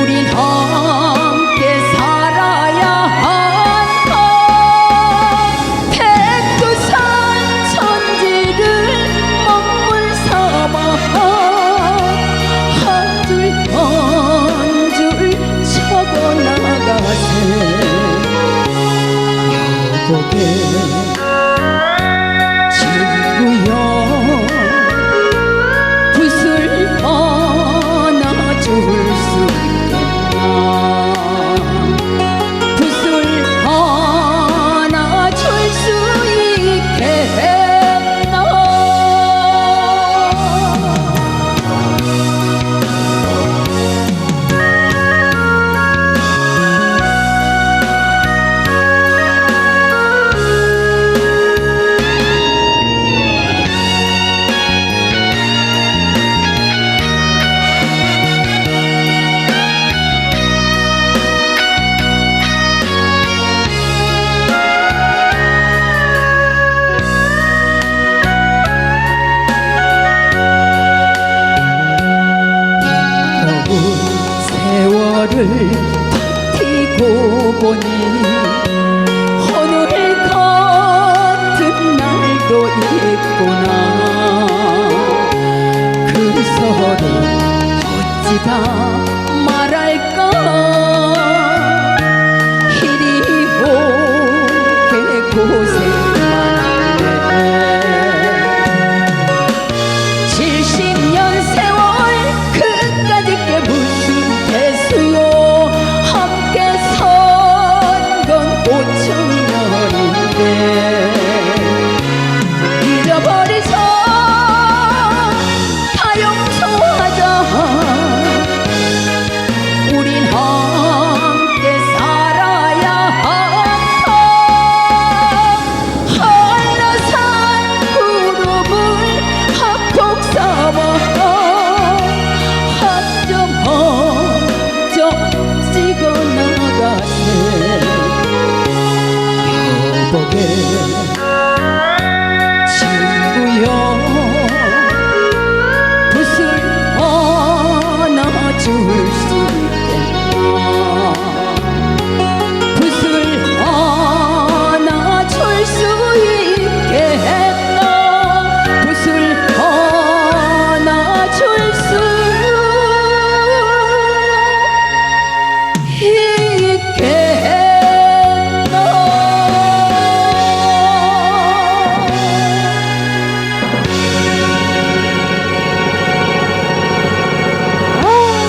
우린 함께 살아야 한다 백두산 천지를 먹물 삼아 한 줄 한 줄 적어나가세. 여보게 세월을 버티고 보니 오늘 같은 날도 있구나. 그 소리 어찌다